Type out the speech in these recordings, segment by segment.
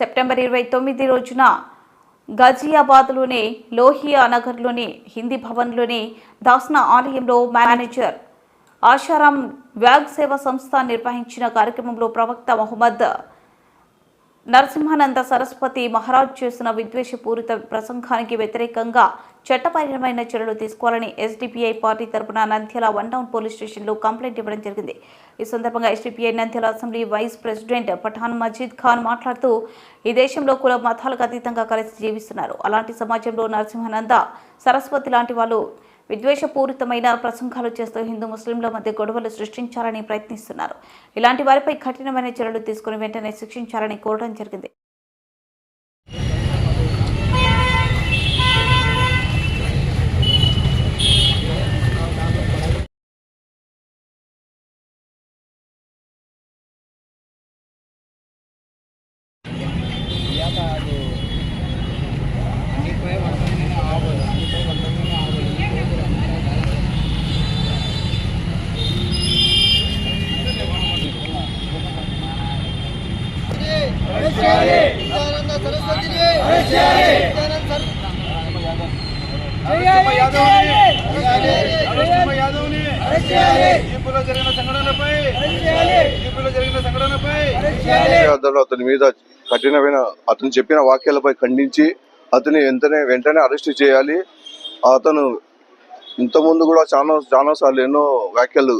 September ఇరవై తొమ్మిది రోజున గజియాబాద్లోని లోహియా నగర్లోని హిందీ భవన్లోని దాస్నా ఆలయంలో మేనేజర్ ఆశారాం వ్యాగ్ సేవా సంస్థ నిర్వహించిన కార్యక్రమంలో ప్రవక్త మహమ్మద్ నరసింహానంద సరస్వతి మహారాజ్ చేసిన విద్వేషపూరిత ప్రసంగానికి వ్యతిరేకంగా చట్టపరమైన చర్యలు తీసుకోవాలని ఎస్డిపిఐ పార్టీ తరపున నంద్యాల వన్ టౌన్ పోలీస్ స్టేషన్లో కంప్లైంట్ ఇవ్వడం జరిగింది. ఈ సందర్భంగా SDPI Nandyal assembly vice president Pathan Majeed Khan మాట్లాడుతూ ఈ దేశంలో కుల మతాలకు అతీతంగా కలిసి జీవిస్తున్నారు. అలాంటి సమాజంలో నరసింహానంద సరస్వతి లాంటి వాళ్ళు విద్వేషపూరితమైన ప్రసంగాలు చేస్తూ హిందూ ముస్లింల మధ్య గొడవలు సృష్టించాలని ప్రయత్నిస్తున్నారు. ఇలాంటి వారిపై కఠినమైన చర్యలు తీసుకుని వెంటనే శిక్షించాలని కోరడం జరిగింది. యాదవ్ని జరిగిన సంఘటనపై జరిగిన సంఘటనపై అతని మీద కఠినమైన అతను చెప్పిన వాక్యాలపై ఖండించి అతని వెంటనే వెంటనే అరెస్ట్ చేయాలి. అతను ఇంతకుముందు కూడా చాలా చాలా సార్లు ఎన్నో వ్యాఖ్యలు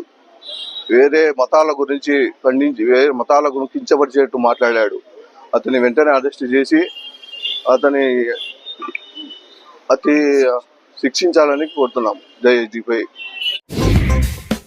వేరే మతాల గురించి ఖండించి వేరే మతాల గురించి కించపరిచేట్టు మాట్లాడాడు. అతని వెంటనే అరెస్ట్ చేసి అతని అతి శిక్షించాలని కోరుతున్నాం జై ఎస్డిపై